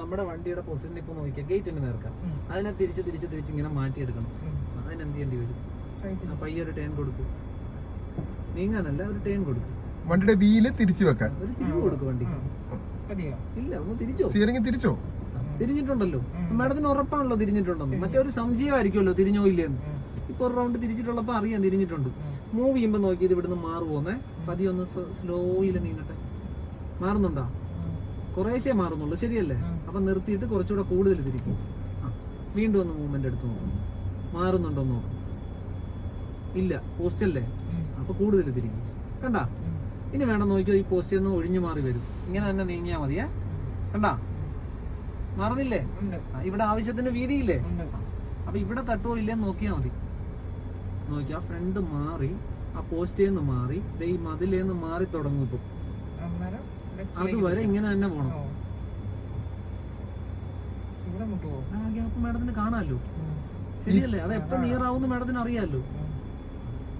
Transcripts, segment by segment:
നമ്മുടെ വണ്ടിയുടെ പൊസിഷൻ ഇപ്പൊ നോക്കിയാൽ ഗേറ്റിന്റെ നേർക്കാം. അതിനെ തിരിച്ച് തിരിച്ച് തിരിച്ച് ഇങ്ങനെ മാറ്റിയെടുക്കണം. അതിനെന്ത് ചെയ്യേണ്ടി വരും? അപ്പൊ ഈ പയ്യെ ഒരു ടേൺ കൊടുക്കും. നീങ്ങാനല്ല ഒരു ടേൺ കൊടുക്കും. വണ്ടിയുടെ വീൽ തിരിച്ചു വെക്കാൻ. ഒരു തിരിവ് കൊടുക്കും വണ്ടിക്ക്. ഇല്ല ഒന്ന് തിരിച്ചോ? സ്റ്റിയറിംഗ് തിരിച്ചോ? തിരിഞ്ഞിട്ടുണ്ടല്ലോ. മാഡത്തിന് ഉറപ്പാണല്ലോ തിരിഞ്ഞിട്ടുണ്ടെന്ന്. മറ്റേ ഒരു സംശയമായിരിക്കുമല്ലോ തിരിഞ്ഞോ ഇല്ലെന്ന് ഇപ്പൊ ഒരു റൗണ്ട് തിരിച്ചിട്ടുള്ളപ്പോ അറിയാം തിരിഞ്ഞിട്ടുണ്ട്. മൂവ് ചെയ്യുമ്പോ നോക്കിയത് ഇവിടുന്ന് മാറുപോന്നേ പതിയെ ഒന്ന് സ്ലോയിൽ നീങ്ങട്ടെ. മാറുന്നുണ്ടോ? കുറേശ്ശേ മാറുന്നുള്ളൂ. ശരിയല്ലേ? അപ്പൊ നിർത്തിയിട്ട് കുറച്ചുകൂടെ കൂടുതൽ തിരിക്കും. ആ, വീണ്ടും ഒന്ന് മൂവ്മെന്റ് എടുത്ത് നോക്കും മാറുന്നുണ്ടോ നോക്കും ഇല്ല പോസ്റ്റല്ലേ അപ്പോൾ അപ്പൊ കൂടുതൽ തിരിക്കും. കണ്ടാ? ഇനി വേണം നോക്കിയോ ഈ പോസ്റ്റിൽ നിന്ന് ഒഴിഞ്ഞു മാറി വരും. ഇങ്ങനെ തന്നെ നീങ്ങിയാൽ മതിയേ. കണ്ടാ? മാറുന്നില്ലേ? ഇവിടെ ആവശ്യത്തിന് വീതിയില്ലേ. അപ്പൊ ഇവിടെ തട്ടുവോ ഇല്ലേന്ന് നോക്കിയാൽ മതി. നോക്കിയാ ഫ്രണ്ട് മാറി ആ പോസ്റ്റിൽ നിന്ന് മാറി ഈ മതിലേന്ന് മാറി തുടങ്ങും ഇപ്പൊ. അതുവരെ ഇങ്ങനെ തന്നെ പോണം. ഇവിടെ മുട്ടുവോ ആ ഗ്യാപ്പ് മാഡത്തിന് കാണാമല്ലോ. ശരിയല്ലേ? അത് എപ്പോ നിയർ ആവുന്ന മാഡത്തിന് അറിയാലോ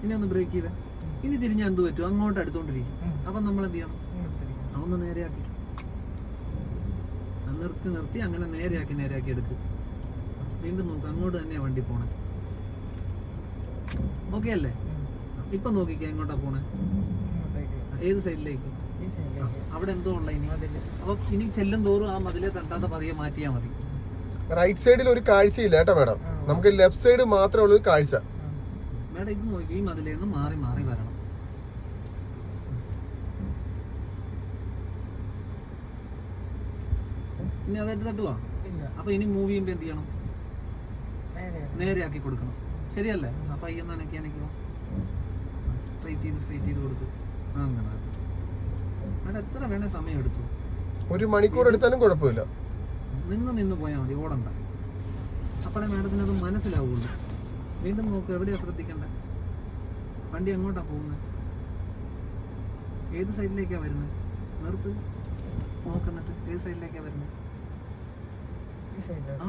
ഇനി ഒന്ന് ബ്രേക്ക് ചെയ്തേ. ഇനി തിരിഞ്ഞാൽ എന്ത് പറ്റും? അങ്ങോട്ട് അടുത്തോണ്ടിരിക്കും. അപ്പൊ നമ്മൾ എന്ത് ചെയ്യണം. അതൊന്ന് നേരെയാക്കി. നിർത്തി നിർത്തി അങ്ങനെ നേരെയാക്കി നേരെയാക്കി എടുക്ക്. വീണ്ടും നോക്ക് അങ്ങോട്ട് തന്നെയാ വണ്ടി പോണേ. ഓക്കെ അല്ലേ. ഇപ്പൊ നോക്കിക്കേ എങ്ങോട്ടാ പോണേ? ഏത് സൈഡിലേക്ക്. അവിടെ എന്തോ ഉള്ള ഇനി. അപ്പൊ ഇനി ചെല്ലും തോറും ആ മതിലെ തട്ടാത്ത പതിയെ മാറ്റിയാ മതി. റൈറ്റ് സൈഡിൽ ഒരു കാഴ്ചയില്ല കേട്ടോ മാഡം. നമുക്ക് ലെഫ്റ്റ് സൈഡ് മാത്രമേ ഉള്ളൂ കാഴ്ച. മേഡം ഇത് നോക്കി ഈ മതിലേന്ന് മാറി മാറി വരണം. ഇനി അതായിട്ട് തട്ടുവാ. അപ്പൊ ഇനി മൂവ് ചെയ്യുമ്പോ എന്ത് ചെയ്യണം? നേരെ. നേരെയാക്കി കൊടുക്കണം. ശരിയല്ലേ? ആ പയ്യൊന്ന് അനക്കി അനക്കണം സ്ട്രൈറ്റ് ചെയ്ത് സ്ട്രൈറ്റ് ചെയ്ത് കൊടുക്കും. ആ അങ്ങനെ. മേഡം എത്ര വേണേ സമയം എടുത്തു? ഒരു മണിക്കൂർ എടുത്താലും കുഴപ്പമില്ല. നിന്ന് നിന്ന് പോയാൽ മതി ഓടണ്ട. അപ്പോഴേ മാഡത്തിന് അത് മനസ്സിലാവുള്ളൂ. വീണ്ടും നോക്കുക എവിടെയാണ് ശ്രദ്ധിക്കേണ്ടത് വണ്ടി എങ്ങോട്ടാണ് പോകുന്നത് ഏത് സൈഡിലേക്കാണ് വരുന്നത് നിർത്ത്. നോക്കുന്നിട്ട് ഏത് സൈഡിലേക്കാണ് വരുന്നത്.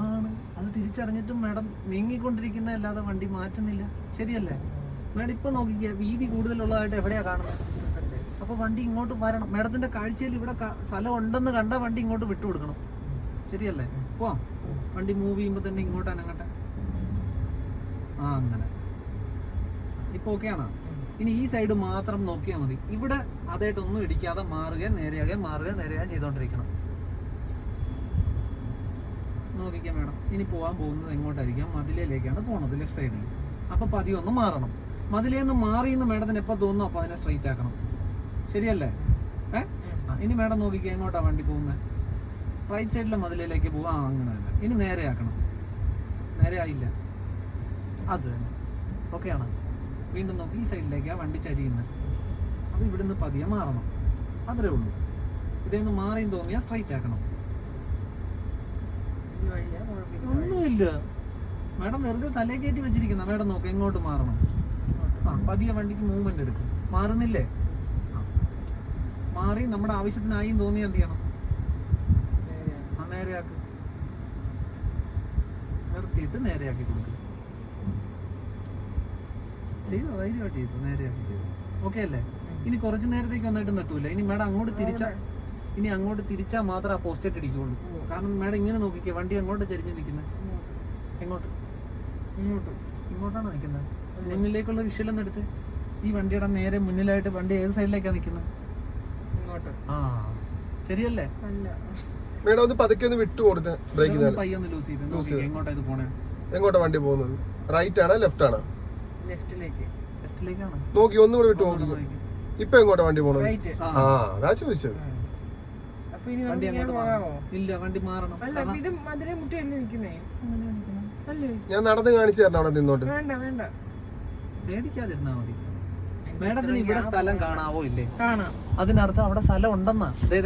ആണ്. അത് തിരിച്ചറിഞ്ഞിട്ടും മാഡം നീങ്ങിക്കൊണ്ടിരിക്കുന്ന അല്ലാതെ വണ്ടി മാറ്റുന്നില്ല. ശരിയല്ലേ? മാഡം ഇപ്പൊ നോക്കിക്കുക വീതി കൂടുതലുള്ളതായിട്ട് എവിടെയാ കാണുന്നത് അപ്പൊ വണ്ടി ഇങ്ങോട്ട് വരണം. മാഡത്തിന്റെ കാഴ്ചയിൽ ഇവിടെ സ്ഥലം ഉണ്ടെന്ന് കണ്ടാ വണ്ടി ഇങ്ങോട്ട് വിട്ടുകൊടുക്കണം. ശരിയല്ലേ? പോവാം. വണ്ടി മൂവ് ചെയ്യുമ്പോൾ തന്നെ ഇങ്ങോട്ട് അനങ്ങട്ടെ ആ അങ്ങനെ. ഇപ്പൊ ഓക്കെ ആണോ? ഇനി ഈ സൈഡ് മാത്രം നോക്കിയാൽ മതി. ഇവിടെ അതായിട്ടൊന്നും ഇടിക്കാതെ മാറുകയും നേരെയാകുകയും മാറുകയും നേരെയാകുകയും ചെയ്തുകൊണ്ടിരിക്കണം നോക്കിക്കാം മേഡം. ഇനി പോകാൻ പോകുന്നത് എങ്ങോട്ടായിരിക്കാം? മതിലേക്കാണ് പോണത് ലെഫ്റ്റ് സൈഡിൽ അപ്പൊ പതി ഒന്ന് മാറണം. മതിലേന്ന് മാറി എന്ന് മേഡത്തിന് എപ്പോൾ തോന്നുന്നു? അപ്പോൾ അതിനെ സ്ട്രൈറ്റ് ആക്കണം. ശരിയല്ലേ? ഏ? ഇനി മേഡം നോക്കിക്കാം എങ്ങോട്ടാ വണ്ടി പോകുന്നത് റൈറ്റ് സൈഡിലെ മതിലേക്ക് പോവാം ആ അങ്ങനെ തന്നെ ഇനി നേരെ ആക്കണം. നേരെ ആയില്ല. അത് തന്നെ. ഓക്കെ ആണോ? വീണ്ടും നോക്കി ഈ സൈഡിലേക്കാണ് വണ്ടി ചരിയുന്നത്. അപ്പോൾ ഇവിടുന്ന് പതിയെ മാറണം. അത്രേ ഉള്ളൂ. ഇതേന്ന് മാറിയും തോന്നിയാൽ സ്ട്രൈറ്റ് ആക്കണം. ഒന്നുമില്ല. മാഡം വെറുതെ തലേ കയറ്റി വെച്ചിരിക്കുന്ന. മാഡം നോക്ക് എങ്ങോട്ട് മാറണം? ആ പതിയെ വണ്ടിക്ക് മൂവ്മെന്റ് എടുക്കും. മാറുന്നില്ലേ? ആ. മാറി നമ്മുടെ ആവശ്യത്തിനായി തോന്നിയാൽ എന്ത് ചെയ്യണം. ആ നേരെയാക്ക്. നിർത്തിയിട്ട് നേരെയാക്കി കൊടുക്കുക ചെയ്തോ? ധൈര്യമായിട്ട് ചെയ്തു? നേരെയാക്കി ചെയ്തു. ഓക്കെ അല്ലേ? ഇനി കുറച്ച് നേരത്തേക്ക് ഒന്നായിട്ട് നട്ടൂല. ഇനി മാഡം അങ്ങോട്ട് തിരിച്ചാ ഇനി അങ്ങോട്ട് തിരിച്ചാൽ മാത്രം ആ പോസ്റ്റേറ്റ് ഇടിക്കുള്ളൂ. കാരണം മാഡം ഇങ്ങനെ നോക്കിക്കേ വണ്ടി അങ്ങോട്ട് ചരിഞ്ഞ് നിൽക്കുന്നത് എങ്ങോട്ട്? ഇങ്ങോട്ട്. ഇങ്ങോട്ടാണ് നിൽക്കുന്നത് മുന്നിലേക്കുള്ള വിഷയം എടുത്ത്. ഈ വണ്ടിയുടെ നേരെ മുന്നിലായിട്ട് വണ്ടി ഏത് സൈഡിലേക്കാണ് നിൽക്കുന്നത് ഇങ്ങോട്ട്. ആ ശരിയല്ലേ? മേഡം ഒന്ന് പതുക്കെ ഒന്ന് വിട്ടു കൊടുത്ത് ബ്രേക്ക് ലൂസ് എങ്ങോട്ടാ ഇത് പോണേ? എങ്ങോട്ടാ വണ്ടി പോകുന്നത്? റൈറ്റ് ആണോ ലെഫ്റ്റ് ആണോ? നോക്കി ഒന്നും കൂടെ വിട്ടു നോക്കി ഇപ്പൊ എങ്ങോട്ടാ വണ്ടി പോണത്? റൈറ്റ് ആ അതാ ചോദിച്ചത്. ഞാൻ നടന്ന് കാണിച്ചു തരണം അവിടെ നിന്നോട്ട്. വേണ്ട വേണ്ട. പേടിക്കാതിരുന്നാ മതി. മേഡത്തിന് ഇവിടെ സ്ഥലം കാണാവോ ഇല്ലേ? കാണാം. അതിനർത്ഥം അവിടെ സ്ഥലം ഉണ്ടെന്നാ. അതെ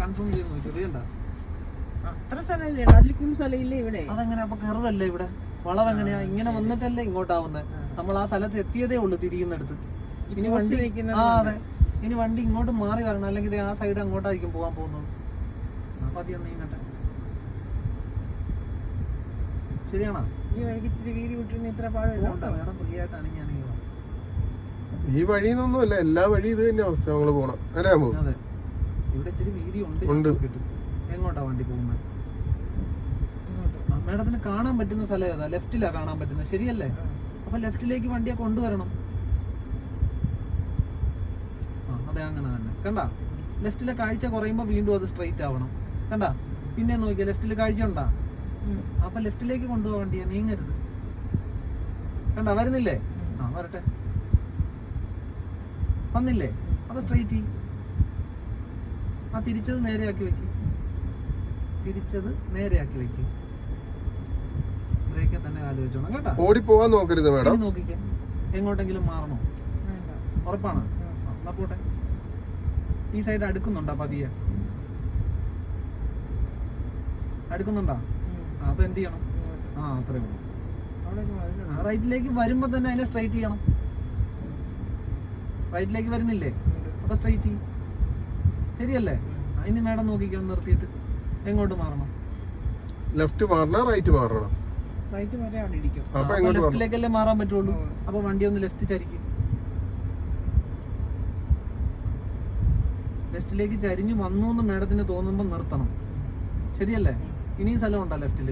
കൺഫേം ചെയ്ത് നോക്കി. അറിയണ്ട അത്ര സ്ഥലമില്ലേ? അതിലേക്കും സ്ഥലമില്ലേ ഇവിടെ? അതെങ്ങനെ അപ്പൊ കയറല്ലേ ഇവിടെ? വളം എങ്ങനെയാ ഇങ്ങനെ വന്നിട്ടല്ലേ ഇങ്ങോട്ടാവുന്നത് നമ്മൾ ആ സ്ഥലത്ത് എത്തിയതേ ഉള്ളൂ തിരിയുന്നിടത്ത്. ഇനി വണ്ടി ആ അതെ. ഇനി വണ്ടി ഇങ്ങോട്ട് മാറി വരണം. അല്ലെങ്കിൽ ആ സൈഡ് അങ്ങോട്ടായിരിക്കും പോകാൻ പോകുന്നത്. അപ്പൊ ശരിയാണോ? ഈ വഴിക്ക് ഇത്തിരി വീതി വിട്ടിരുന്ന ഇത്ര പാടില്ല പോണ്ട. വേണം ഫ്രീ ആയിട്ട് അനങ്ങിയാണെങ്കിൽ വാ. ഈ വഴിന്നൊന്നുമല്ല. എല്ലാ വഴി ഇത് തന്നെ അവസ്ഥ നമ്മൾ പോണം. അല്ലേ ഇവിടെ ഇച്ചിരി വീതി ഉണ്ട്. എങ്ങോട്ടാ വണ്ടി പോകുന്നത്? മേഡത്തിന് കാണാൻ പറ്റുന്ന സ്ഥലം ഏതാ? ലെഫ്റ്റിലാ കാണാൻ പറ്റുന്നത്. ശരിയല്ലേ? അപ്പൊ ലെഫ്റ്റിലേക്ക് വണ്ടിയെ കൊണ്ടുവരണം. ആ അതെ അങ്ങനെ തന്നെ. കണ്ട? ലെഫ്റ്റിലെ കാഴ്ച കുറയുമ്പോൾ വീണ്ടും അത് സ്ട്രൈറ്റ് ആവണം. കണ്ട? പിന്നെ നോക്കിയ ലെഫ്റ്റിൽ കാഴ്ച ഉണ്ടാ? അപ്പൊ ലെഫ്റ്റിലേക്ക് കൊണ്ടുപോകാൻ വണ്ടിയെ. നീങ്ങരുത്. കണ്ട വരുന്നില്ലേ? ആ വരട്ടെ. വന്നില്ലേ? അപ്പൊ സ്ട്രൈറ്റ് ആ തിരിച്ചത് നേരെയാക്കി വെക്കും. തിരിച്ചത് നേരെയാക്കി വെക്ക്. ബ്രേക്കെ തന്നെ ആലോചിച്ചോണം കേട്ടോ. ഓടി പോവാൻ നോക്കരുത് മാഡം. നോക്കിക്കാം. എങ്ങോട്ടെങ്കിലും മാറണോ? വേണ്ട. ഉറപ്പാണ്. എന്നാ പോട്ടെ. ഈ സൈഡ് അടുക്കുന്നുണ്ടോ പതിയെ? അടുക്കുന്നുണ്ടോ? അപ്പൊ എന്ത് ചെയ്യണം? ആ അത്രേ ഉള്ളൂ. ഒരു റൈറ്റിലേക്ക് വരുമ്പോ തന്നെ അതിനെ സ്ട്രൈറ്റ് ചെയ്യണം. റൈറ്റിലേക്ക് വരുന്നില്ലേ. അപ്പൊ സ്ട്രൈറ്റ് ചെയ്യും. ശരിയല്ലേ? ഇനി മേഡം നോക്കിക്കാൻ നിർത്തിയിട്ട്. എങ്ങോട്ട് മാറണം? ലെഫ്റ്റ് മാറണം റൈറ്റ് മാറണം? റൈറ്റ് വരെ അവിടെ ഇടിക്കും അപ്പൊ എങ്ങോട്ട് ലെഫ്റ്റിലേക്കല്ലേ മാറാൻ പറ്റുള്ളൂ. അപ്പൊ വണ്ടി ഒന്ന് ലെഫ്റ്റ് ചരിക്കും. ലെഫ്റ്റിലേക്ക് ചരിഞ്ഞു വന്നു എന്ന് മേഡത്തിന് തോന്നുമ്പോൾ നിർത്തണം. ശരിയല്ലേ? ഇനിയും സ്ഥലം ഉണ്ടോ ലെഫ്റ്റിൽ.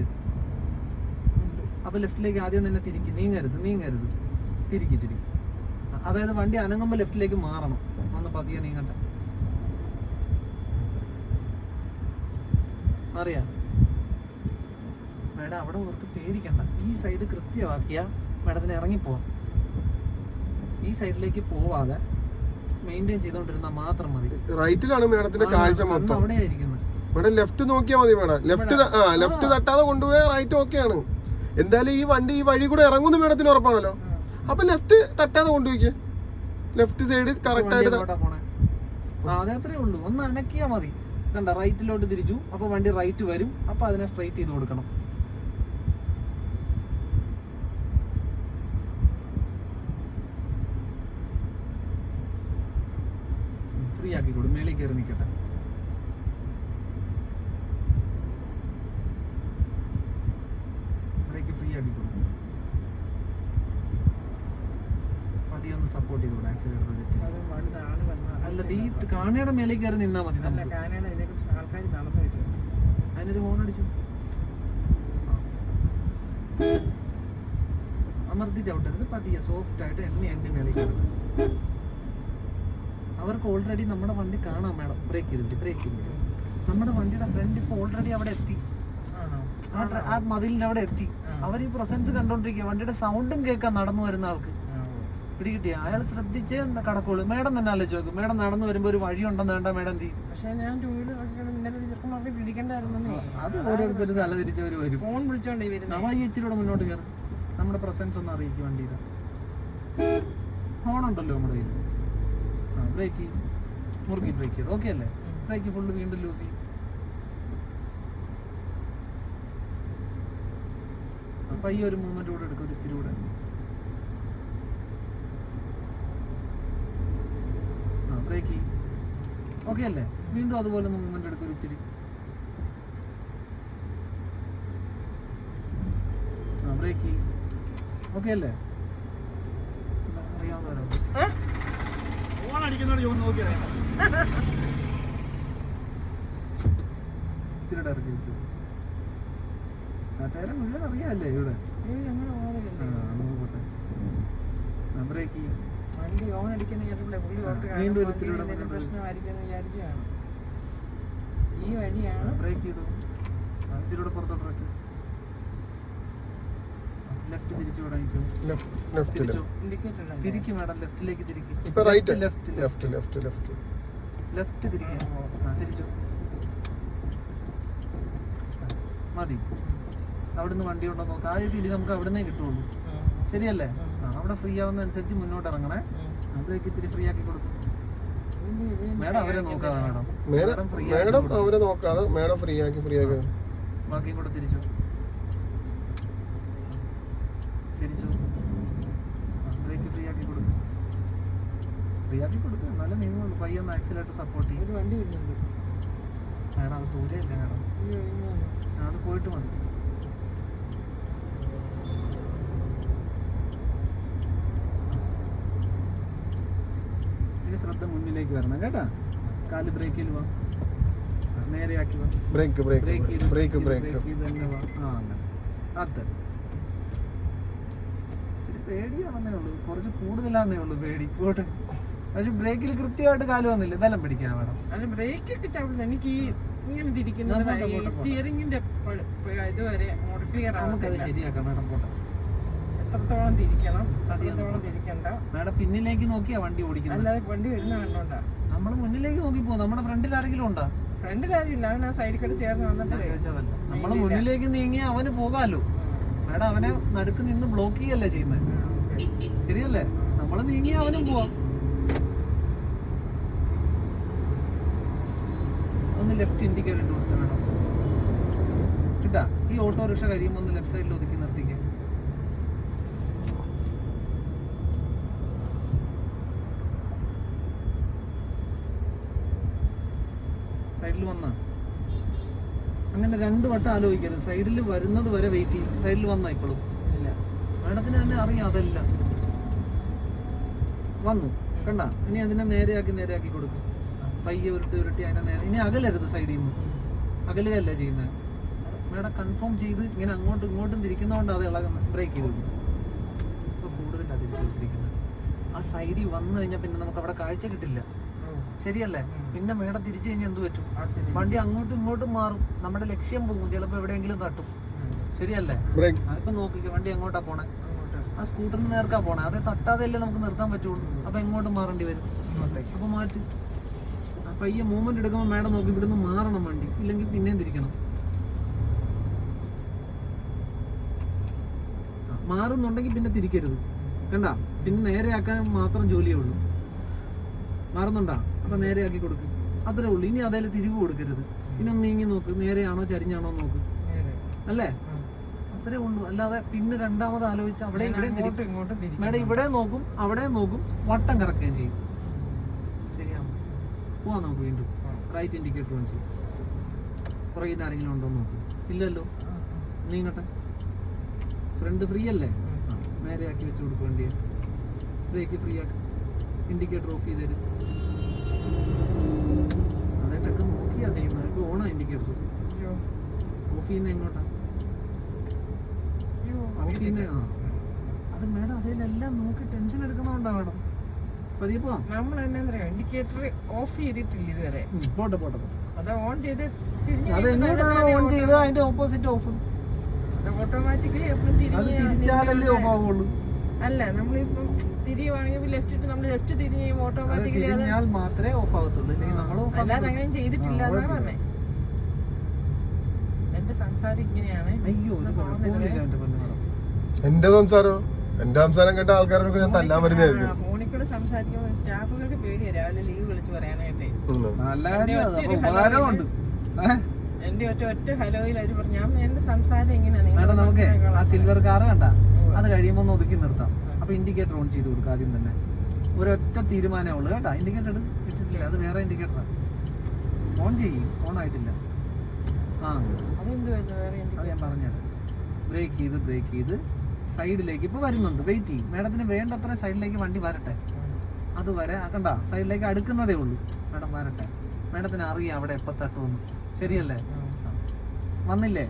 അപ്പൊ ലെഫ്റ്റിലേക്ക് ആദ്യം തന്നെ തിരിക്കും. നീങ്ങരുത് നീങ്ങരുത്. തിരിക്കും തിരിക്കും. അതായത് വണ്ടി അനങ്ങുമ്പോൾ ലെഫ്റ്റിലേക്ക് മാറണം. വന്ന് പതിയെ നീങ്ങട്ടെ. അറിയാ. മേഡം അവിടെ ഓർത്ത് പേടിക്കണ്ട. ഈ സൈഡ് കൃത്യമാക്കിയാൽ മേഡത്തിന് ഇറങ്ങിപ്പോവാം. ഈ സൈഡിലേക്ക് പോവാതെ മെയിന്റെയിൻ ചെയ്തുകൊണ്ടിരുന്നാൽ മാത്രം മതി. റൈറ്റിലാണ് മേഡത്തിന്റെ കാഴ്ച മൊത്തം. അവിടെയായിരിക്കുന്നത് ഇവിടെ ലെഫ്റ്റ് നോക്കിയാൽ മതി മേഡം. ലെഫ്റ്റ് ആ ലെഫ്റ്റ് തട്ടാതെ കൊണ്ടുപോയാൽ റൈറ്റ് ഓക്കെയാണ്. എന്തായാലും ഈ വണ്ടി ഈ വഴി കൂടെ ഇറങ്ങുന്നു മേഡത്തിന് ഉറപ്പാണല്ലോ. അപ്പൊ ലെഫ്റ്റ് തട്ടാതെ കൊണ്ടുപോയിക്കേ. ലെഫ്റ്റ് സൈഡ് കറക്റ്റ് ആയിട്ട് അതെ അത്രേ ഉള്ളൂ. ഒന്ന് അനക്കിയാൽ മതി. കണ്ട റൈറ്റിലോട്ട് തിരിച്ചു. അപ്പൊ വണ്ടി റൈറ്റ് വരും. അപ്പൊ അതിനെ സ്ട്രൈറ്റ് ചെയ്ത് കൊടുക്കണം. ആക്കി കൊടു മേളിൽ കയറി നിൽക്കട്ടെ ബ്രേക്ക് ഫ്രീ ആക്കി കൊടുക്കും പതിയെ ഒന്ന് സപ്പോർട്ട് ചെയ്ത് കൊടുക്കും ആക്സിലേറ്റർ അല്ല ഈ കാണയുടെ മേളിൽ കയറി നിന്നാ മതി അതിനൊരു ഹോൺ അടിച്ചു? അമർത്തി ചവിട്ടരുത് പതിയെ സോഫ്റ്റ് ആയിട്ട് എണ്ണ എണ്ണി മേളിൽ കയറുന്നത് അവർക്ക് ഓൾറെഡി നമ്മുടെ വണ്ടി കാണാം മേഡം. ബ്രേക്ക് ചെയ്തിട്ട് ബ്രേക്ക് ചെയ്തിട്ട് നമ്മുടെ വണ്ടിയുടെ ഫ്രണ്ട് ഇപ്പോൾ ഓൾറെഡി അവിടെ എത്തി. ആ മതിലിന്റെ അവിടെ എത്തി. അവർ ഈ പ്രസൻസ് കണ്ടോണ്ടിരിക്കുക വണ്ടിയുടെ സൗണ്ടും കേൾക്കാൻ നടന്നു വരുന്ന ആൾക്ക്. പിടികിട്ടിയ. അയാൾ ശ്രദ്ധിച്ചേ കടക്കുള്ളൂ മേഡം തന്നെ ആലോചിച്ച് നോക്കും മേഡം നടന്നു വരുമ്പോൾ ഒരു വഴി ഉണ്ടെന്ന് വേണ്ട മേഡം തീ പക്ഷേ ഞാൻ ടൂ വീലർ പിടിക്കണ്ടായിരുന്നേ അത് ഓരോരുത്തർ തല തിരിച്ചവർ വരും. ഫോൺ വിളിച്ചോണ്ടേ ഇച്ചിരി കൂടെ മുന്നോട്ട് കയറും. നമ്മുടെ പ്രസൻസ് ഒന്ന് അറിയിക്കും വണ്ടിയിൽ ഫോണുണ്ടല്ലോ നമ്മുടെ കയ്യിൽ ബ്രേക്ക്. മുറുക്കി ബ്രേക്ക് ചെയ്ത്. ഓക്കെ അല്ലേ? ബ്രേക്ക് ഫുള്ള് വീണ്ടും ലൂസ് ചെയ്യും. അപ്പൊ ഈ ഒരു മൂവ്മെന്റ് കൂടെ എടുക്കും ഇത്തിരി കൂടെ. ബ്രേക്ക് ഓക്കെ അല്ലേ? വീണ്ടും അതുപോലെ ഒന്ന് മൂവ്മെന്റ് എടുക്കും ഇച്ചിരി. ബ്രേക്ക് ഓക്കെ അല്ലേ? ഇച്ചിരി ഇറക്കി വെച്ചു. നാട്ടുകാരെ മുഴുവൻ അറിയാമല്ലേ ഇവിടെ? പോട്ടെ. ബ്രേക്ക് വണ്ടി ഓൺ അടിക്കുന്ന കേട്ടപ്പോഴേ പുള്ളി ഓർത്ത് പ്രശ്നമായിരിക്കും ഈ വഴിയാണ് ബ്രേക്ക് ചെയ്തു ഇച്ചിരി ബ്രേക്ക് പുറത്തോട്ട് ലെഫ്റ്റ് തിരിച്ചു തുടങ്ങിക്കും ലെഫ്റ്റിൽ തിരിച്ചു? ഇൻഡിക്കേറ്റർ ഇടണ്ടേ? തിരിക്കും. മാഡം ലെഫ്റ്റിലേക്ക് തിരിക്കും. ഇപ്പൊ right left left left. Left left തിരിക്കുക ആ തിരിച്ചു? മതി. അവിടുന്ന് വണ്ടി ഉണ്ടോ നോക്കാം. ആദ്യം തിരി നമുക്ക് അവിടുന്നേ കിട്ടുള്ളൂ. ശരിയല്ലേ? ആ അവിടെ ഫ്രീ ആവുന്ന അനുസരിച്ച് മുന്നോട്ട് ഇറങ്ങണേ. അവിടേക്ക് ഇത്തിരി ഫ്രീ ആക്കി കൊടുക്കും. മേഡം അവരെ നോക്കാതെ മേഡം. അവരെ നോക്കാതെ മേഡം ഫ്രീ ആക്കി ഫ്രീ ആക്കി. ബാക്കിയും കൂടെ തിരിച്ചു? തിരിച്ചു ബ്രേക്ക് ഫ്രീ ആക്കി കൊടുക്കും. ഫ്രീ ആക്കി കൊടുക്കും. എന്നാലും നീങ്ങുള്ളൂ പയ്യൊന്ന് ആക്സിലായിട്ട് സപ്പോർട്ട് ചെയ്യും. ഒരു വണ്ടി വരുന്നുണ്ട്. മേഡം അത് ദൂരെയല്ലേ മേഡം ഈ വഴിയിൽ വന്നു. അത് പോയിട്ട് മതി ഇനി ശ്രദ്ധ മുന്നിലേക്ക് വരണം കേട്ടാ. കാൽ ബ്രേക്കിൽ വാ. നേരെയാക്കി വാ. Brake brake brake brake brake തന്നെ വാ. ആ അങ്ങനെ. അത് ഇച്ചിരി പേടിയാണെന്നേ ഉള്ളൂ. കുറച്ച് കൂടുതലാന്നേ ഉള്ളൂ പേടി. പോട്ടെ പക്ഷെ ബ്രേക്കിൽ കൃത്യമായിട്ട് കാൽ വന്നില്ല. ബലം പിടിക്കാൻ വേണം. അത് ബ്രേക്ക് ഒക്കെ ചവിടുന്നു എനിക്ക് ഈ ഇങ്ങനെ തിരിക്കുന്നത് ഞാൻ പോട്ടെ, പോട്ടെ, പോട്ടെ. സ്റ്റിയറിംഗിന്റെ ഇതുവരെ ക്ലിയർ നമുക്കത് ആവുന്നില്ല ശരിയാക്കാം. മേഡം പോട്ടെ. എത്രത്തോളം തിരിക്കണം തിരിക്കണ്ട. മാഡം പിന്നിലേക്ക് നോക്കിയാ വണ്ടി ഓടിക്കുന്നത്. അല്ലാതെ വണ്ടി വരുന്ന കണ്ടോണ്ടാ? നമ്മൾ മുന്നിലേക്ക് നോക്കി പോകും നമ്മുടെ ഫ്രണ്ടിൽ ആരെങ്കിലും ഉണ്ടോ? ഫ്രണ്ടിൽ ആരും അവൻ ആ സൈഡിൽ കൂടെ ചേർന്ന് വന്നിട്ട് നമ്മൾ നമ്മൾ മുന്നിലേക്ക് നീങ്ങി അവന് പോകാലോ. മേഡം അവനെ നടുക്ക് നിന്ന് ബ്ലോക്ക് ചെയ്യല്ലേ ചെയ്യുന്നത് ശരിയല്ലേ? നമ്മൾ നീങ്ങി അവനും പോവാം. ഒന്ന് ലെഫ്റ്റ് ഇൻഡിക്കേറ്റർ ഇട്ട് കൊടുത്ത മേഡം. കിട്ടാ? ഈ ഓട്ടോറിക്ഷ കഴിയുമ്പോൾ ഒന്ന് ലെഫ്റ്റ് സൈഡിൽ ഒതുക്കി നിർത്തിക്കാം. സൈഡിൽ വന്ന? അങ്ങനെ രണ്ട് വട്ടം ആലോചിക്കരുത്. സൈഡിൽ വരുന്നത് വരെ വെയിറ്റ് ചെയ്യും. സൈഡിൽ വന്നാ ഇപ്പോഴും ഇല്ല. മാഡത്തിന് തന്നെ അറിയാം അതല്ല. വന്നു. കണ്ട? ഇനി അതിനെ നേരെയാക്കി നേരെയാക്കി കൊടുക്കും. പയ്യെ ഉരുട്ടി ഉരുട്ടി അതിനെ നേരെ ഇനി അകലരുത് സൈഡിൽ നിന്ന് അകലുകയല്ല ചെയ്യുന്നത് മാഡം കൺഫേം ചെയ്ത് ഇങ്ങനെ അങ്ങോട്ടും ഇങ്ങോട്ടും തിരിക്കുന്നതുകൊണ്ട് അത് ഇളകുന്നത്. ബ്രേക്ക് ചെയ്തു അപ്പോൾ കൂടുതലാണ് തിരിച്ചു വെച്ചിരിക്കുന്നത് ആ സൈഡിൽ വന്നു കഴിഞ്ഞാൽ പിന്നെ നമുക്ക് അവിടെ കാഴ്ച കിട്ടില്ല. ശരിയല്ലേ? പിന്നെ മേടം തിരിച്ചു കഴിഞ്ഞാൽ എന്ത് പറ്റും? വണ്ടി അങ്ങോട്ടും ഇങ്ങോട്ടും മാറും. നമ്മുടെ ലക്ഷ്യം പോകും. ചിലപ്പോൾ എവിടെയെങ്കിലും തട്ടും. ശരിയല്ലേ? ഇപ്പൊ നോക്കിക്കോ വണ്ടി എങ്ങോട്ടാ പോണേ? അങ്ങോട്ട്. ആ സ്കൂട്ടറിന് നേർക്കാ പോണേ. അത് തട്ടാതെയല്ലേ നമുക്ക് നിർത്താൻ പറ്റുള്ളൂ. അപ്പൊ എങ്ങോട്ട് മാറേണ്ടി വരും. അപ്പൊ മാറ്റി. അപ്പൊ ഈ മൂവ്മെന്റ് എടുക്കുമ്പോൾ മേഡം നോക്കി ഇവിടുന്ന് മാറണം വണ്ടി. ഇല്ലെങ്കിൽ പിന്നെയും തിരിക്കണം. മാറുന്നുണ്ടെങ്കിൽ പിന്നെ തിരിക്കരുത്. കണ്ട? പിന്നെ നേരെയാക്കാൻ മാത്രം ജോലിയേ ഉള്ളൂ. മാറുന്നുണ്ടാ? അപ്പൊ നേരെയാക്കി കൊടുക്കും. അത്രേ ഉള്ളൂ. ഇനി അതേലും തിരിവ് കൊടുക്കരുത്. ഇനി ഒന്ന് നീങ്ങി നോക്ക്. നേരെയാണോ ചരിഞ്ഞാണോ നോക്ക്. അല്ലേ. അത്രേ ഉള്ളൂ. അല്ലാതെ പിന്നെ രണ്ടാമത് ആലോചിച്ച് അവിടെ ഇവിടെ. മേഡം ഇവിടെ നോക്കും അവിടെ നോക്കും വട്ടം കറക്കുകയും ചെയ്യും. ശരിയാണ് പോവാം നമുക്ക് വീണ്ടും. റൈറ്റ് ഇൻഡിക്കേറ്റർ ഓൺ ചെയ്യും പുറകിൽ നിന്ന് ആരെങ്കിലും ഉണ്ടോ നോക്ക്. ഇല്ലല്ലോ. നീങ്ങട്ടെ. ഫ്രണ്ട് ഫ്രീ അല്ലേ? നേരെയാക്കി വെച്ച് കൊടുക്കും വണ്ടിയെ. ബ്രേക്ക് ഫ്രീ ആക്കി. ഇൻഡിക്കേറ്റർ ഓഫ് ചെയ്ത് തരും അതായിട്ടൊക്കെ നോക്കിയാ ചെയ്യുന്നത് ഇപ്പോൾ എടുത്തു ഓഫ് ചെയ്യുന്ന എങ്ങോട്ടാ ഓഫ് ചെയ്യുന്ന അത് മേഡം അതിലെല്ലാം നോക്കി ടെൻഷൻ എടുക്കുന്നതുകൊണ്ടാ മേഡം. പോവാം നമ്മൾ എന്നാ ഇൻഡിക്കേറ്റർ ഓഫ് ചെയ്തിട്ടില്ല ഇതുവരെ. പോട്ടെ പോട്ടെ അത് ഓൺ ചെയ്ത് അത് എങ്ങോട്ടാണ് ഓൺ auto- അതിന്റെ ഓപ്പോസിറ്റ് ഓഫ് ഓട്ടോമാറ്റിക്കലി അത് തിരിച്ചാലല്ലേ ഓഫ് ആവുള്ളൂ. അല്ല നമ്മളിപ്പം തിരിയുവാണെങ്കിൽ ലെഫ്റ്റ് ഇട്ട് നമ്മൾ ലെഫ്റ്റ് തിരിഞ്ഞ് ഓട്ടോമാറ്റിക്കലി മാത്രമേ ഓഫ് ആവത്തുള്ളൂ. നമ്മൾ അല്ലാതെ അങ്ങനെ ചെയ്തിട്ടില്ല എന്നാ പറഞ്ഞേ. എന്റെ സംസാരം? എന്റെ സംസാരോ കേട്ട ആൾക്കാരൊക്കെ ഞാൻ തല്ലാൻ വരുന്നതായിരിക്കും. സംസാരിക്കുമ്പോൾ സ്റ്റാഫുകൾക്ക് പേടിയാ രാവിലെ ലീവ് വിളിച്ച് പറയാനായിട്ടേ. ഒറ്റ ഉപകാരമുണ്ട്. എന്റെ ഒറ്റ ഒറ്റ ഹലോയിൽ പറഞ്ഞു ഞാൻ എന്റെ സംസാരം എങ്ങനെയാണ് നിങ്ങൾ നമുക്ക് ആ സിൽവർ കാർ കണ്ട. അത് കഴിയുമ്പോൾ ഒന്ന് ഒതുക്കി നിർത്താം. അപ്പൊ ഇൻഡിക്കേറ്റർ ഓൺ ചെയ്ത് കൊടുക്കുക ആദ്യം തന്നെ. ഒരൊറ്റ തീരുമാനമേ ഉള്ളൂ കേട്ടാ. ഇൻഡിക്കേറ്റർ ഇട്ടിട്ടില്ല. അത് വേറെ ഇൻഡിക്കേറ്ററാണ് ഓൺ ചെയ്യും. ഓൺ ആയിട്ടില്ല. ആ. അത്? ഞാൻ പറഞ്ഞുതരാം. ബ്രേക്ക് ചെയ്ത് ബ്രേക്ക് ചെയ്ത് സൈഡിലേക്ക് ഇപ്പൊ വരുന്നുണ്ട്. വെയിറ്റ് ചെയ്യും. മേഡത്തിന് വേണ്ടത്ര സൈഡിലേക്ക് വണ്ടി വരട്ടെ. അതുവരെ കണ്ട? സൈഡിലേക്ക് അടുക്കുന്നതേ ഉള്ളൂ. മേഡം വരട്ടെ. മേഡത്തിന് അറിയാം അവിടെ എപ്പോൾ തട്ടുമെന്ന്. ശരിയല്ലേ. വന്നില്ലേ?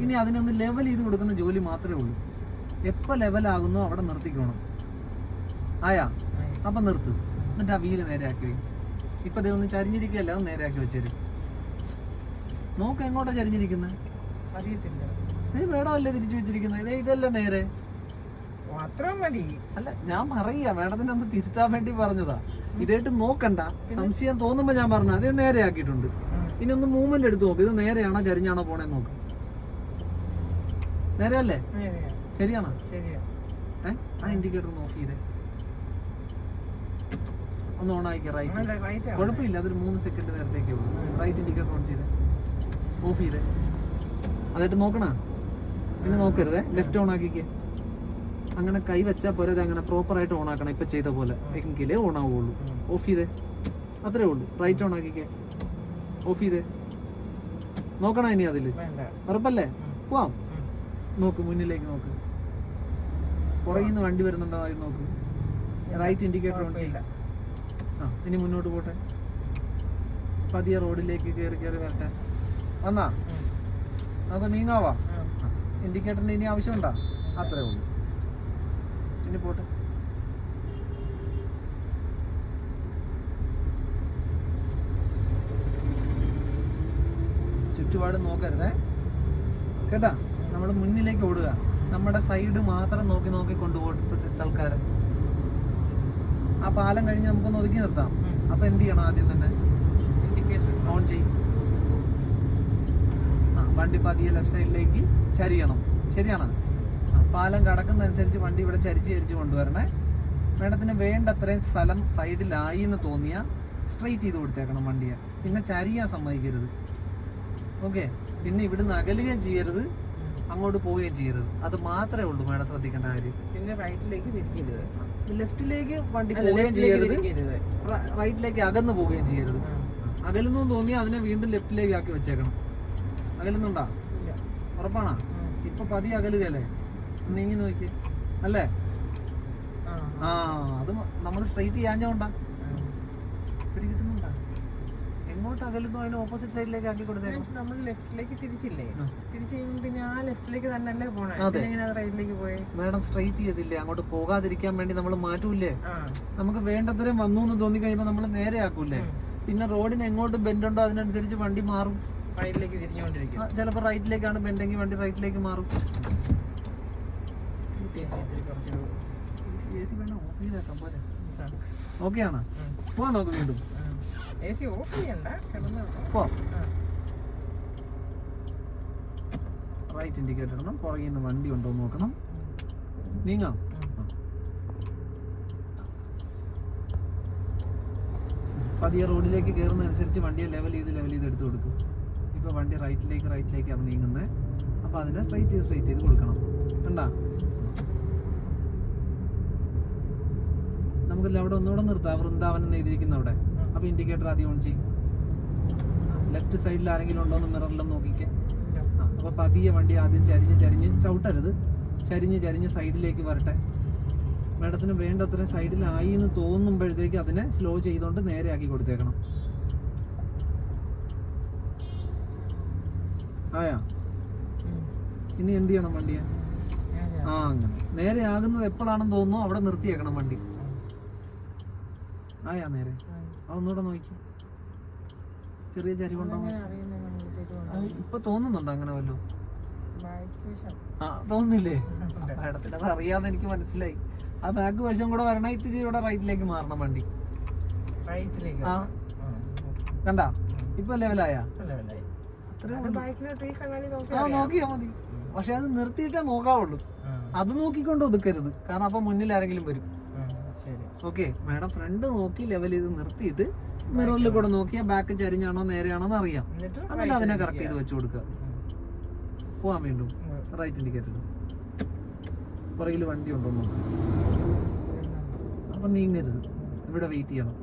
ഇനി അതിനൊന്ന് ലെവൽ ചെയ്ത് കൊടുക്കുന്ന ജോലി മാത്രമേ ഉള്ളൂ. എപ്പോൾ ലെവലാകുന്നോ അവിടെ നിർത്തിക്കോണം. ആയാ? അപ്പൊ നിർത്ത്. എന്നിട്ട് ആ വീൽ നേരെയാക്കി ആക്കി ഇപ്പം ദേ ഒന്ന് ചരിഞ്ഞിരിക്കുകയല്ല? അത് നേരെയാക്കി വെച്ചേരും. നോക്ക് എങ്ങോട്ടാ ചരിഞ്ഞിരിക്കുന്നത് അറിയത്തില്ല. നീ മേഡമല്ലേ തിരിച്ചു വെച്ചിരിക്കുന്നത് ഇതല്ലേ നേരെ? മതി. അല്ല ഞാൻ പറയാ മേഡത്തിനെ ഒന്ന് തിരുത്താൻ വേണ്ടി പറഞ്ഞതാ. ഇതായിട്ട് നോക്കണ്ട. സംശയം തോന്നുമ്പോ ഞാൻ പറഞ്ഞു അതേ നേരെ ആക്കിയിട്ടുണ്ട്. ഇനി ഒന്ന് മൂവ്മെന്റ് എടുത്ത് നോക്ക്. ഇത് നേരെയാണോ ചരിഞ്ഞാണോ പോണേ നോക്ക്. നേരെയല്ലേ? നേരെയാ. ശരിയാണോ? ശരിയാ. ഏ? ആ ഇൻഡിക്കേറ്റർ നോക്ക് ചെയ്തേ. ഒന്ന് ഓൺ ആയിക്കേ റൈറ്റ് കുഴപ്പമില്ല അതൊരു മൂന്ന് സെക്കൻഡ് നേരത്തേക്കേ റൈറ്റ് ഇൻഡിക്കേറ്റർ ഓൺ ചെയ്തേ. ഓഫ് ചെയ്തേ അതായിട്ട് നോക്കണ? പിന്നെ നോക്കരുതേ. Left on ആക്കിക്കേ. അങ്ങനെ കൈ വെച്ചാൽ പോരെ അത് അങ്ങനെ പ്രോപ്പർ ആയിട്ട് ഓൺ ആക്കണം. ഇപ്പൊ ചെയ്ത പോലെ. എങ്കിലേ ഓൺ ആവുള്ളൂ. ഓഫ് ചെയ്തേ. അത്രേ ഉള്ളൂ. Right on ആക്കിക്കേ. ഓഫ് ചെയ്തേ. നോക്കണോ ഇനി അതിൽ? ഉറപ്പല്ലേ? പോവാം. നോക്ക് മുന്നിലേക്ക് നോക്ക്. പുറകിൽ നിന്ന് വണ്ടി വരുന്നുണ്ടോ? അത് നോക്ക്. റൈറ്റ് ഇൻഡിക്കേറ്റർ ഓൺ ചെയ്യില്ല ആ ഇനി മുന്നോട്ട് പോട്ടെ. പതിയെ റോഡിലേക്ക് കയറി കയറി വരട്ടെ. വന്നാ ഉം. നമുക്ക് നീങ്ങാവാ. ഇൻഡിക്കേറ്ററിന് ഇനി ആവശ്യമുണ്ടോ? അത്രേ ഉള്ളൂ. ഇനി പോട്ടെ. ചുറ്റുപാട് നോക്കരുതേ. കേട്ടാ? നമ്മൾ മുന്നിലേക്ക് ഓടുക. നമ്മുടെ സൈഡ് മാത്രം നോക്കി നോക്കി കൊണ്ടുപോയിട്ട് തൽക്കാലം ആ പാലം കഴിഞ്ഞ് നമുക്കൊന്ന് ഒതുക്കി നിർത്താം. അപ്പൊ എന്ത് ചെയ്യണം ആദ്യം തന്നെ? ഓൺ ചെയ്യും. വണ്ടി പതിയെ ലെഫ്റ്റ് സൈഡിലേക്ക് ചരിയണം. ശരിയാണ്? പാലം കടക്കുന്നതനുസരിച്ച് വണ്ടി ഇവിടെ ചരിച്ച് ചരിച്ച് കൊണ്ടുവരണേ. മേഡത്തിന് വേണ്ടത്രയും സ്ഥലം സൈഡിലായി എന്ന് തോന്നിയ സ്ട്രെയിറ്റ് ചെയ്ത് കൊടുത്തേക്കണം വണ്ടിയെ. പിന്നെ ചരിയാൻ സമ്മതിക്കരുത്. ഓക്കെ പിന്നെ ഇവിടുന്ന് അകലുകയും ചെയ്യരുത് അങ്ങോട്ട് പോവുകയും ചെയ്യരുത്. അത് മാത്രമേ ഉള്ളൂ മേഡം ശ്രദ്ധിക്കേണ്ട കാര്യം. പിന്നെ റൈറ്റിലേക്ക് തിരിക്കരുത്. ലെഫ്റ്റിലേക്ക് വണ്ടി പോവുകയും ചെയ്യരുത്. റൈറ്റിലേക്ക് അകന്നു പോവുകയും ചെയ്യരുത്. അകലുന്നു തോന്നിയാൽ അതിനെ വീണ്ടും ലെഫ്റ്റിലേക്ക് ആക്കി വെച്ചേക്കണം. അകലുന്നുണ്ടാ? ഉറപ്പാണോ? ഇപ്പൊ പതി അകലുകയല്ലേ? നീങ്ങി നോക്കി. അല്ലേ? ആ. അത് നമ്മൾ സ്ട്രെയിറ്റ് ചെയ്യാഞ്ഞോണ്ടാ പിടികിട്ടുന്നുണ്ടാ എങ്ങോട്ട് അകലുന്നു അതിന് ഓപ്പോസിറ്റ് സൈഡിലേക്ക് ആക്കി കൊടുത്തേക്കണം നമ്മൾ ലെഫ്റ്റിലേക്ക് തിരിച്ചില്ലേ? തിരിച്ചു കഴിയുമ്പോൾ പിന്നെ ആ ലെഫ്റ്റിലേക്ക് തന്നെ അല്ലേ പോണേ? റൈറ്റിലേക്ക് പോയി? മാഡം സ്ട്രെയിറ്റ് ചെയ്തില്ലേ? അങ്ങോട്ട് പോകാതിരിക്കാൻ വേണ്ടി നമ്മൾ മാറ്റൂലേ നമുക്ക് വേണ്ടത്രയും വന്നു എന്ന് തോന്നി കഴിയുമ്പോൾ നമ്മൾ നേരെ ആക്കൂലേ പിന്നെ റോഡിന് എങ്ങോട്ട് ബെൻഡുണ്ടോ അതിനനുസരിച്ച് വണ്ടി മാറും. ചിലപ്പോൾ റൈറ്റിലേക്കാണ് ബെൻഡെങ്കിൽ വണ്ടി റൈറ്റിലേക്ക് മാറും. എ സി വേണം? ഓഫ് ചെയ്തേക്കാം പോരെ. ഓക്കെ ആണ്? പോവാൻ നോക്ക് വീണ്ടും. എ സി ഓഫ് ചെയ്യണ്ട കിടന്നു പോ. റൈറ്റ് ഇൻഡിക്കേറ്റർ ഇടണം. പുറകിൽ നിന്ന് വണ്ടി ഉണ്ടോ എന്ന് നോക്കണം. നീങ്ങാം. പതിയെ റോഡിലേക്ക് കയറുന്നതനുസരിച്ച് വണ്ടിയെ ലെവൽ ചെയ്ത് ലെവൽ ചെയ്ത് എടുത്തു കൊടുക്കും. ഇപ്പോൾ വണ്ടി റൈറ്റിലേക്ക് റൈറ്റിലേക്ക് അവൻ നീങ്ങുന്നത്. അപ്പോൾ അതിനെ സ്ട്രൈറ്റ് ചെയ്ത് സ്ട്രൈറ്റ് ചെയ്ത് കൊടുക്കണം. കണ്ടാ? നമുക്ക് അവിടെ ഒന്നുകൂടെ നിർത്താം. വൃന്ദാവനം എന്ന് എഴുതിയിരിക്കുന്ന അവിടെ. അപ്പോൾ ഇൻഡിക്കേറ്റർ ആദ്യം ഓൺ ചെയ്യും. ലെഫ്റ്റ് സൈഡിൽ ആരെങ്കിലും ഉണ്ടോ എന്ന് മിററിലും നോക്കിക്കേ. അപ്പോൾ പതിയെ വണ്ടി ആദ്യം ചരിഞ്ഞ് ചരിഞ്ഞ് ചവിട്ടരുത്. ചരിഞ്ഞ് ചരിഞ്ഞ് സൈഡിലേക്ക് വരട്ടെ. മേഡത്തിന് വേണ്ടത്ര സൈഡിലായി എന്ന് തോന്നുമ്പോഴത്തേക്ക് അതിനെ സ്ലോ ചെയ്തുകൊണ്ട് നേരെ ആക്കി കൊടുത്തേക്കണം. ആയാ? ഇനി എന്ത് ചെയ്യണം വണ്ടിയെ? ആ അങ്ങനെ. നേരെ ആകുന്നത് എപ്പോഴാണെന്ന് തോന്നുന്നു അവിടെ നിർത്തിയേക്കണം വണ്ടി. ആയാ നേരെ? അതൊന്നുകൂടെ നോക്കി. ചെറിയ ചരിവുണ്ടോ ഇപ്പൊ തോന്നുന്നുണ്ടോ അങ്ങനെ വല്ലോ? ആ തോന്നുന്നില്ലേ? മേഡത്തിന് അത് അറിയാന്ന് എനിക്ക് മനസ്സിലായി. ആ ബാക്ക് വശം കൂടെ വരണ ഇത്തിരി ഇവിടെ റൈറ്റിലേക്ക് മാറണം വണ്ടി. റൈറ്റിലേക്ക് ആ. കണ്ടാ? ഇപ്പൊ ലെവലായ. ആ നോക്കിയാ മതി. പക്ഷെ അത് നിർത്തിയിട്ടേ നോക്കാവുള്ളൂ. അത് നോക്കിക്കൊണ്ട് ഒതുക്കരുത്. കാരണം അപ്പൊ മുന്നിൽ ആരെങ്കിലും വരും. ശരി. ഓക്കെ മാഡം ഫ്രണ്ട് നോക്കി ലെവൽ ചെയ്ത് നിർത്തിയിട്ട് മിററിൽ കൂടെ നോക്കിയാൽ ബാക്ക് ചരിഞ്ഞാണോ നേരെയാണോ എന്ന് അറിയാം. എന്നിട്ട് അതിനെ കറക്റ്റ് ചെയ്ത് വെച്ച് കൊടുക്കുക. പോവാൻ വീണ്ടും. റൈറ്റ് ഇൻഡിക്കേറ്റർ പുറകിൽ വണ്ടി ഉണ്ടോ എന്ന് നോക്കാം. അപ്പൊ നീങ്ങരുത്. ഇവിടെ വെയിറ്റ് ചെയ്യണം.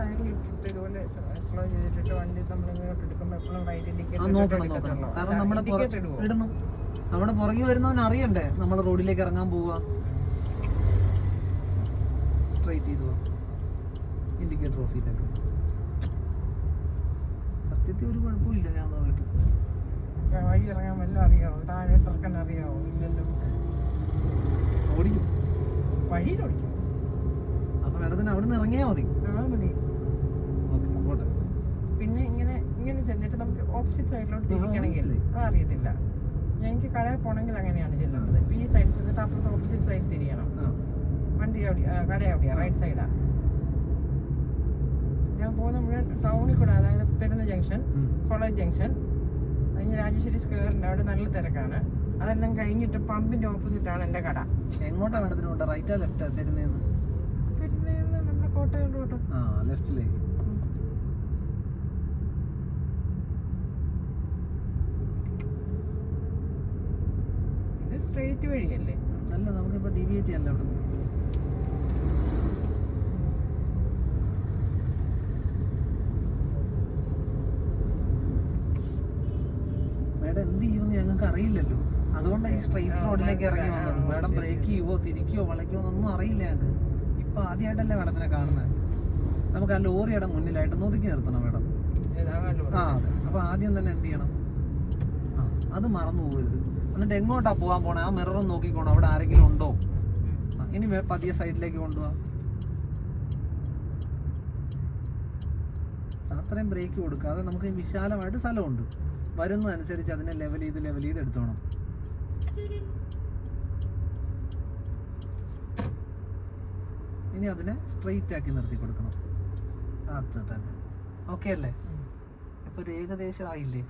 ഈ സൈഡിൽ ഇട്ടിട്ട് ഇതുപോലെ സ്ലോ ചെയ്തിട്ട് വണ്ടി നമ്മൾ ഇങ്ങോട്ട് എടുക്കുമ്പോൾ എപ്പോഴും റൈറ്റ് ആ നോക്കണം നോക്കണം കാരണം നമ്മുടെ പുറകെ ഇൻഡിക്കേറ്റർ ഇടണം നമ്മുടെ പുറകിൽ വരുന്നവൻ അറിയണ്ടേ? നമ്മൾ റോഡിലേക്ക് ഇറങ്ങാൻ പോവുക സ്ട്രൈറ്റ് ചെയ്തു പോവാം ഇൻഡിക്കേറ്റർ ഓഫ് ചെയ്തേക്കാം. സത്യത്തിൽ ഒരു കുഴപ്പമില്ല ഞാൻ നോക്കിയിട്ട് വഴി ഇറങ്ങാൻ വല്ലതും അറിയാവോ? താഴെ ഇറക്കാൻ അറിയാവോ? ഇല്ലല്ലോ ഓടിക്കും. വഴിയിൽ ഓടിക്കും. അപ്പൊ മേഡത്തിന് അവിടെ നിന്ന് ഇറങ്ങിയാൽ മതി. ആ മതി. പിന്നെ ഇങ്ങനെ ഇങ്ങനെ ചെന്നിട്ട് നമുക്ക് ഓപ്പോസിറ്റ് സൈഡിലോട്ട് തിരിക്കണമെങ്കിൽ അതറിയത്തില്ല അത് അറിയത്തില്ല എനിക്ക് കടയിൽ പോകണമെങ്കിൽ അങ്ങനെയാണ് ചെല്ലുന്നത്. ഇപ്പം ഈ സൈഡിൽ ചെന്നിട്ട് അപ്പുറത്ത് ഓപ്പോസിറ്റ് സൈഡ് തിരിയണം. വണ്ടി അവിടെ കട എവിടെയാ? റൈറ്റ് സൈഡാ ഞാൻ പോകുന്ന മുഴുവൻ ടൗണിൽ കൂടെ അതായത് പെരുന്ന ജംഗ്ഷൻ കോളേജ് ജംഗ്ഷൻ കഴിഞ്ഞ് രാജശ്ശേരി സ്ക്വയറിന്റെ അവിടെ നല്ല തിരക്കാണ്. അതെല്ലാം കഴിഞ്ഞിട്ട് പമ്പിന്റെ ഓപ്പോസിറ്റ് ആണ് എന്റെ കട. എങ്ങോട്ടാണ് റൈറ്റാ ലെഫ്റ്റാ തരുന്നതെന്ന് പെരുന്നേന്ന്? നമ്മുടെ കോട്ടയം റോഡ് ആ ലെഫ്റ്റിലേക്ക് ഇത് സ്ട്രെയിറ്റ് വഴിയല്ലേ? അല്ല നമുക്കിപ്പോൾ ഡിവിയേറ്റ് ചെയ്യാനല്ല അവിടെ മേഡം എന്ത് ചെയ്യുമെന്ന് ഞങ്ങൾക്ക് അറിയില്ലല്ലോ. അതുകൊണ്ടാണ് ഈ സ്ട്രെയിറ്റ് റോഡിലേക്ക് ഇറങ്ങി വന്നത്. മേഡം ബ്രേക്ക് ചെയ്യുവോ തിരിക്കുവോ വളയ്ക്കുവോ എന്നൊന്നും അറിയില്ല ഞങ്ങൾക്ക്. ഇപ്പൊ ആദ്യമായിട്ടല്ലേ മേഡത്തിനെ കാണുന്നത് നമുക്ക് ആ ലോറിയുടെ മുന്നിലായിട്ട് നോക്കി നിർത്തണം മേഡം. ആ അതെ. അപ്പൊ ആദ്യം തന്നെ എന്ത് ചെയ്യണം? ആ അത് മറന്നു പോകരുത്. എന്നിട്ട് എങ്ങോട്ടാ പോകാൻ പോണേ? ആ മിററും നോക്കിക്കോണം അവിടെ ആരെങ്കിലും ഉണ്ടോ? ഇനി പതിയെ സൈഡിലേക്ക് കൊണ്ടുപോവാ അത്രയും ബ്രേക്ക് കൊടുക്കാതെ നമുക്ക് വിശാലമായിട്ട് സ്ഥലമുണ്ട്. വരുന്നതനുസരിച്ച് അതിനെ ലെവൽ ചെയ്ത് ലെവൽ ചെയ്ത് എടുത്തോണം. ഇനി അതിനെ സ്ട്രെയിറ്റ് ആക്കി നിർത്തി കൊടുക്കണം. അത് തന്നെ. ഓക്കെ അല്ലേ? ഇപ്പൊ ഒരു ഏകദേശം ആയില്ലേ?